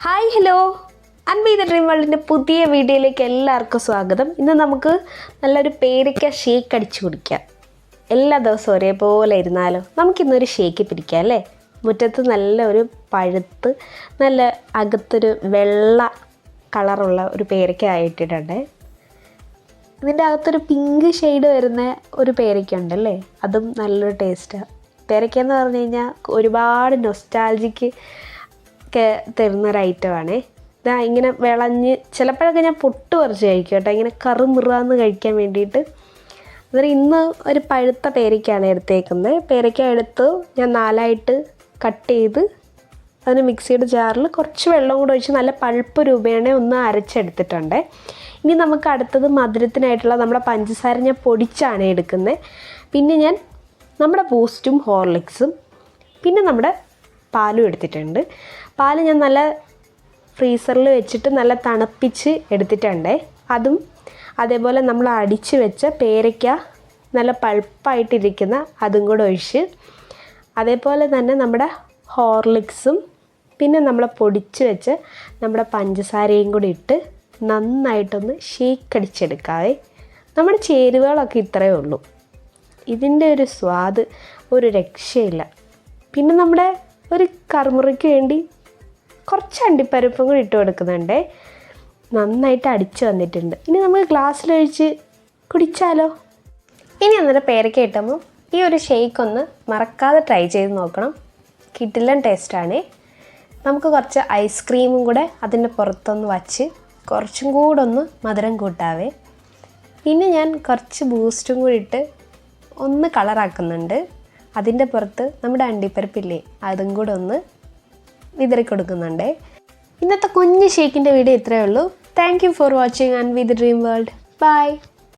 Hi hello അൻബി the dream വേൾഡിന്റെ പുതിയ വീഡിയോയിലേക്ക് എല്ലാവർക്കും സ്വാഗതം. ഇന്ന് നമുക്ക് നല്ലൊരു പേരയ്ക്ക ഷേക്ക് അടിച്ചു കുടിക്കാം. എല്ലാ ദിവസവും ഒരേപോലെ ഇരുന്നാലോ? നമുക്കിന്നൊരു ഷേക്ക് പിടിക്കാം അല്ലേ? മുറ്റത്ത് നല്ല ഒരു പഴുത്ത് നല്ല അകത്തൊരു വെള്ള കളറുള്ള ഒരു പേരയ്ക്ക ആയിട്ടിട്ടുണ്ട്. ഇതിന്റെ അകത്തൊരു പിങ്ക് ഷെയ്ഡ് വരുന്ന ഒരു പേരയ്ക്ക ഉണ്ടല്ലേ അതും നല്ലൊരു ടേസ്റ്റാണ് പേരയ്ക്ക എന്ന് പറഞ്ഞു കഴിഞ്ഞാൽ ഒരുപാട് നൊസ്റ്റാൾജിക്ക് ഒക്കെ ഒരു ഐറ്റമാണ് ഇതാ ഇങ്ങനെ വിളഞ്ഞ് ചിലപ്പോഴൊക്കെ ഞാൻ പൊട്ട് പറിച്ച് കഴിക്കും കേട്ടോ. ഇങ്ങനെ കറുമുറാന്ന് കഴിക്കാൻ വേണ്ടിയിട്ട്. അന്നേരം ഇന്ന് ഒരു പഴുത്ത പേരയ്ക്കാണ് എടുത്തേക്കുന്നത്. പേരയ്ക്ക എടുത്ത് ഞാൻ നാലായിട്ട് കട്ട് ചെയ്ത് അതിന് മിക്സിയുടെ ജാറിൽ കുറച്ച് വെള്ളം കൂടെ ഒഴിച്ച് നല്ല പഴുപ്പ് രൂപേണ ഒന്ന് അരച്ചെടുത്തിട്ടുണ്ട്. ഇനി നമുക്ക് അടുത്തത് മധുരത്തിനായിട്ടുള്ള നമ്മുടെ പഞ്ചസാര ഞാൻ പൊടിച്ചാണ് എടുക്കുന്നത്. പിന്നെ ഞാൻ നമ്മുടെ ബൂസ്റ്റും ഹോർലിക്സും പിന്നെ നമ്മുടെ പാലും എടുത്തിട്ടുണ്ട്. പാൽ ഞാൻ നല്ല ഫ്രീസറിൽ വെച്ചിട്ട് നല്ല തണുപ്പിച്ച് എടുത്തിട്ടുണ്ട്. അതും അതേപോലെ നമ്മൾ അടിച്ച് വെച്ച പേരയ്ക്ക നല്ല പൾപ്പായിട്ടിരിക്കുന്ന അതും കൂടെ ഒഴിച്ച് അതേപോലെ തന്നെ നമ്മുടെ ഹോർലിക്സും പിന്നെ നമ്മൾ പൊടിച്ച് വെച്ച് നമ്മുടെ പഞ്ചസാരയും കൂടി ഇട്ട് നന്നായിട്ടൊന്ന് ഷേക്കടിച്ചെടുക്കാതെ നമ്മുടെ ചേരുവകളൊക്കെ ഇത്രയേ ഉള്ളൂ. ഇതിന്റെ ഒരു സ്വാദ് ഒരു രക്ഷയില്ല. പിന്നെ നമ്മുടെ ഒരു കറുമുറയ്ക്ക് വേണ്ടി കുറച്ച് അണ്ടിപ്പരിപ്പും കൂടി ഇട്ട് കൊടുക്കുന്നുണ്ട്. നന്നായിട്ട് അടിച്ചു വന്നിട്ടുണ്ട്. ഇനി നമുക്ക് ഗ്ലാസ്സിലൊഴിച്ച് കുടിച്ചാലോ? ഇനി അന്നേരം പേരക്ക കിട്ടുമ്പോൾ ഈ ഒരു ഷേക്ക് ഒന്ന് മറക്കാതെ ട്രൈ ചെയ്ത് നോക്കണം. കിട്ടില്ലൻ ടേസ്റ്റാണ് നമുക്ക് കുറച്ച് ഐസ്ക്രീമും കൂടെ അതിന്റെ പുറത്തൊന്ന് വച്ച് കുറച്ചും കൂടെ ഒന്ന് മധുരം കൂട്ടാവേ. ഇനി ഞാൻ കുറച്ച് ബൂസ്റ്റും കൂടി ഇട്ട് ഒന്ന് കളറാക്കുന്നുണ്ട് അതിന്റെ പുറത്ത് നമ്മുടെ അണ്ടിപ്പരപ്പില്ലേ അതും കൂടെ ഒന്ന് വിതറി കൊടുക്കുന്നുണ്ട് ഇന്നത്തെ കുഞ്ഞ് ഷേക്കിന്റെ വീഡിയോ ഇത്രയേ ഉള്ളൂ. Thank you for watching and we the dream world bye